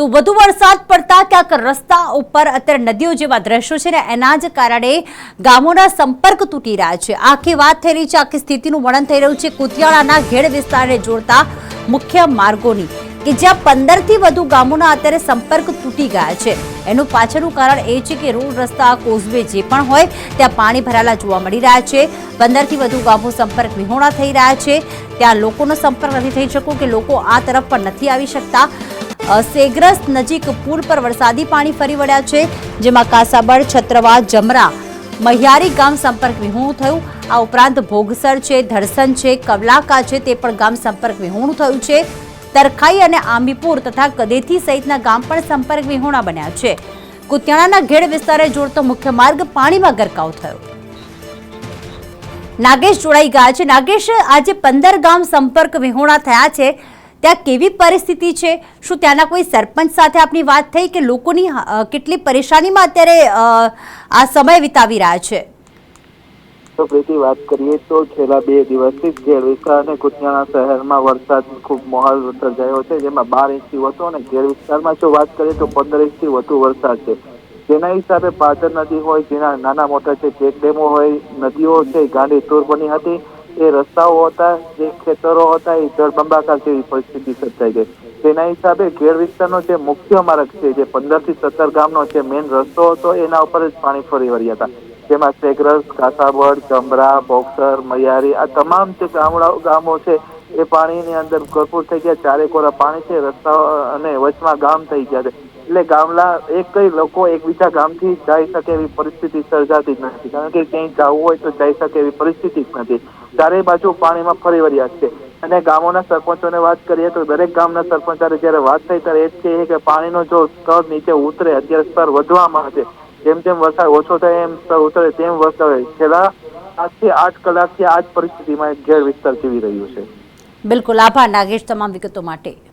તો વધુ વરસાદ પડતા ક્યાંક રસ્તા ઉપર અત્યારે નદીઓ જેવા દ્રશ્યો છે ને એના જ કારણે ગામોના સંપર્ક તૂટી રહ્યા છે. આખી વાત થઈ રહી છે, આખી સ્થિતિનું વર્ણન થઈ રહ્યું છે. કુતિયાળાના ઘેડ વિસ્તારને જોડતા મુખ્ય માર્ગોની કે જ્યાં પંદરથી વધુ ગામોના અત્યારે સંપર્ક તૂટી ગયા છે. એનું પાછળનું કારણ એ છે કે રોડ રસ્તા, કોઝવે જે પણ હોય, ત્યાં પાણી ભરાયેલા જોવા મળી રહ્યા છે. પંદરથી વધુ ગામો સંપર્ક વિહોણા થઈ રહ્યા છે. ત્યાં લોકોનો સંપર્ક નથી થઈ શકો કે લોકો આ તરફ પણ નથી આવી શકતા. સેગ્રસ્ત નજીક પુલ પર વરસાદી પાણી ફરી વળ્યા છે, જેમાં કાસાબડ છત્રવા, જમરા, મહિયારી ગામ સંપર્ક વિહોણું થયું. આ ઉપરાંત ભોગસર છે, ધરસન છે, કવલાકા છે, તે પણ ગામ સંપર્ક વિહોણું થયું છે. તરખાઈ અને આંબીપુર તથા કદેથી સહિતના ગામ પણ સંપર્ક વિહોણા બન્યા છે. કુતિયાણાના ઘેડ વિસ્તારે જોડતો મુખ્ય માર્ગ પાણીમાં ગરકાવ થયો. નાગેશ જોડાઈ ગયા છે. નાગેશ, આજે પંદર ગામ સંપર્ક વિહોણા થયા છે. ત્યાં કેવી પરિસ્થિતિ છે? શું ત્યાંના કોઈ સરપંચ સાથે આપની વાત થઈ કે લોકોની કેટલી પરેશાનીમાં અત્યારે આ સમય વિતાવી રહ્યા છે? તો પ્રીતિ વાત કરીએ તો છેલ્લા બે દિવસથી ગેરવિસ્તાર અને કુતિયાણા શહેરમાં વરસાદ ખૂબ માહોલ સર્જાયો છે, જેમાં બાર ઇંચથી વધુ અને ગેર વિસ્તારમાં જો વાત કરીએ તો પંદર ઇંચથી વધુ વરસાદ છે. જેના હિસાબે પાદર નદી હોય, જેના નાના મોટા છે ચેક ડેમો હોય, નદીઓ છે, ગાંડી તૂર બની હતી એ રસ્તાઓ હતા, જે ખેતરો હતા, એ જળબંબાકાર જેવી પરિસ્થિતિ સર્જાઈ ગઈ. તેના હિસાબે ઘેર વિસ્તારનો જે મુખ્ય માર્ગ છે, જે પંદરથી સત્તર ગામનો જે મેઇન રસ્તો હતો, એના ઉપર જ પાણી ફરી વળ્યા હતા. જેમાં સેગ્રસ કાસાબડ ચમરા બોક્સર, મયારી, આ તમામ જે ગામડા, ગામો છે, એ પાણીની અંદર ભરપૂર થઈ ગયા. ચારે કોરા પાણી છે, રસ્તા અને વચમાં ગામ થઈ ગયા છે. એટલે ગામડા એક કઈ લોકો એકબીજા ગામથી જઈ શકે એવી પરિસ્થિતિ સર્જાતી જ નથી. કારણ કે ક્યાંય જવું હોય તો જઈ શકે એવી પરિસ્થિતિ જ નથી. ચારે બાજુ પાણીમાં ફરી વળ્યા છે. અને ગામોના સરપંચોને વાત કરીએ તો દરેક ગામના સરપંચ હારે જ્યારે વાત થઈ ત્યારે એ જ કહે કે પાણીનો જો સ્તર નીચે ઉતરે, અત્યારે સ્તર વધવામાં છે. જેમ જેમ વરસાદ ઓછો થાય, એમ સ્તર ઉતરે, તેમ વરસાદ છેલ્લા આજથી આઠ કલાકથી આ જ પરિસ્થિતિમાં ઘેર વિસ્તાર જીવી રહ્યું છે. બિલકુલ. આભાર. નાગેશ, તમામ વિગતો માટે.